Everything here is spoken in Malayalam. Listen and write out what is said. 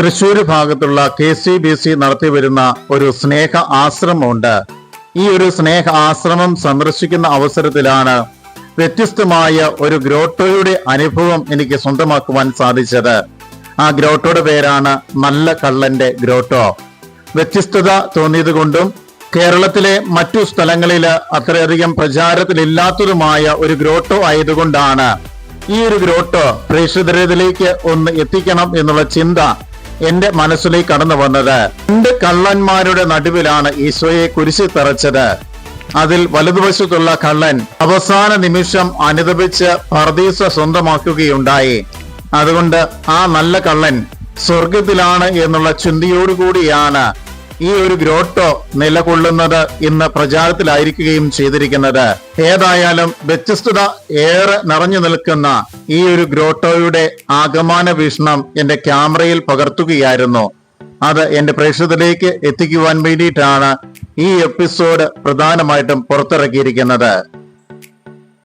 തൃശ്ശൂർ ഭാഗത്തുള്ള കെ സി ബി സി നടത്തി വരുന്ന ഒരു സ്നേഹ ആശ്രമമുണ്ട്. ഈ ഒരു സ്നേഹ ആശ്രമം സന്ദർശിക്കുന്ന അവസരത്തിലാണ് വ്യത്യസ്തമായ ഒരു ഗ്രോട്ടോയുടെ അനുഭവം എനിക്ക് സ്വന്തമാക്കുവാൻ സാധിച്ചത്. ആ ഗ്രോട്ടോയുടെ പേരാണ് നല്ല കള്ളന്റെ ഗ്രോട്ടോ. വ്യത്യസ്തത തോന്നിയത് കൊണ്ടും കേരളത്തിലെ മറ്റു സ്ഥലങ്ങളിൽ അത്രയധികം പ്രചാരത്തിലില്ലാത്തതുമായ ഒരു ഗ്രോട്ടോ ആയതുകൊണ്ടാണ് ഈ ഒരു ഗ്രോട്ടോ പ്രേക്ഷിതരിലേക്ക് ഒന്ന് എത്തിക്കണം എന്നുള്ള ചിന്ത എന്റെ മനസ്സിലേക്ക് കടന്നു വന്നത്. രണ്ട് കള്ളന്മാരുടെ നടുവിലാണ് ഈശോയെ കുരിശി തറച്ചത്. അതിൽ വലതുവശത്തുള്ള കള്ളൻ അവസാന നിമിഷം അനുദപിച്ച് പർദീസ സ്വന്തമാക്കുകയുണ്ടായി. അതുകൊണ്ട് ആ നല്ല കള്ളൻ സ്വർഗത്തിലാണ് എന്നുള്ള ചിന്തയോടുകൂടിയാണ് ഈ ഒരു ഗ്രോട്ടോ നിലകൊള്ളുന്നത് ഇന്ന് പ്രചാരത്തിലായിരിക്കുകയും ചെയ്തിരിക്കുന്നത്. ഏതായാലും വ്യത്യസ്തത ഏറെ നിറഞ്ഞു നിൽക്കുന്ന ഈ ഒരു ഗ്രോട്ടോയുടെ ആഗമാന വീക്ഷണം എന്റെ ക്യാമറയിൽ പകർത്തുകയായിരുന്നു. അത് എന്റെ പ്രേക്ഷകരിലേക്ക് എത്തിക്കുവാൻ വേണ്ടിയിട്ടാണ് ഈ എപ്പിസോഡ് പ്രധാനമായിട്ടും പുറത്തിറക്കിയിരിക്കുന്നത്.